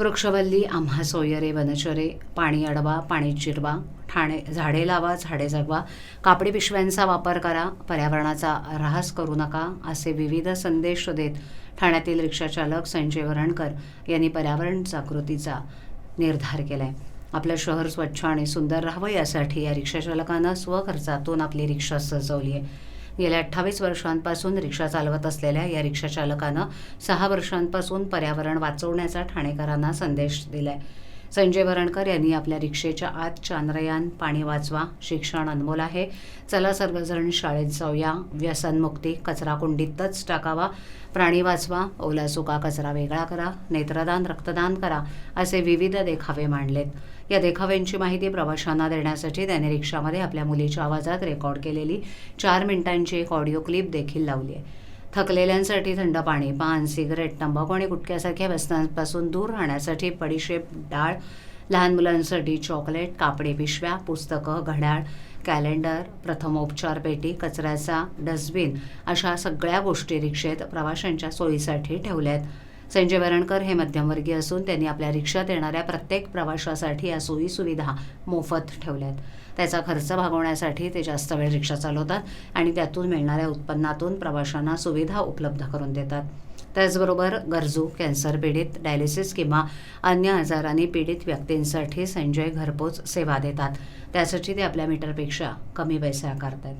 वृक्षवल्ली आम्हा सोयरे वनचरे पाणी अडवा पाणी चिरवा ठाणे झाडे लावा झाडे जगवा कापडी पिशव्यांचा वापर करा पर्यावरणाचा ऱ्हास करू नका असे विविध संदेश देत ठाण्यातील रिक्षाचालक संजय वरणकर यांनी पर्यावरण जागृतीचा निर्धार केला आहे आपलं शहर स्वच्छ आणि सुंदर राहावं यासाठी या रिक्षाचालकानं स्वखर्चातून आपली रिक्षा सजवली आहे गेल्या अठ्ठावीस वर्षांपासून रिक्षा चालवत असलेल्या या रिक्षाचालकानं सहा वर्षांपासून पर्यावरण वाचवण्याचा ठाणेकरांना संदेश दिलाय. संजय वरणकर यांनी आपल्या रिक्षेच्या आत चांद्रयान पाणी वाचवा शिक्षण अनमोल आहे. चला सर्वजण शाळेत जाऊया. व्यसनमुक्ती कचरा कुंडीतच टाकावा. प्राणी वाचवा. ओला सुका कचरा वेगळा करा. नेत्रदान रक्तदान करा असे विविध देखावे मांडलेत. या देखाव्यांची माहिती प्रवाशांना देण्यासाठी त्याने रिक्षामध्ये आपल्या मुलीच्या आवाजात रेकॉर्ड केलेली चार मिनिटांची एक ऑडिओ क्लिप देखील लावली आहे. थकलेल्यांसाठी थंड पाणी पान सिगरेट तंबाखू आणि गुटख्यासारख्या व्यसनांपासून दूर राहण्यासाठी बडीशेप डाळ लहान मुलांसाठी चॉकलेट कापडी पिशव्या पुस्तकं घड्याळ कॅलेंडर प्रथमोपचार पेटी कचऱ्याचा डस्टबिन अशा सगळ्या गोष्टी रिक्षेत प्रवाशांच्या सोयीसाठी ठेवल्या आहेत संजय वरणकर हे मध्यमवर्गीय असून त्यांनी आपल्या रिक्षात येणाऱ्या प्रत्येक प्रवाशासाठी या सोयी सुविधा मोफत ठेवल्यात. त्याचा खर्च भागवण्यासाठी ते जास्त वेळ रिक्षा चालवतात आणि त्यातून मिळणाऱ्या उत्पन्नातून प्रवाशांना सुविधा उपलब्ध करून देतात. त्याचबरोबर गरजू कॅन्सर पीडित डायलिसिस किंवा अन्य आजारांनी पीडित व्यक्तींसाठी संजय घरपोच सेवा देतात. त्यासाठी ते आपल्या मीटरपेक्षा कमी पैसे आकारतात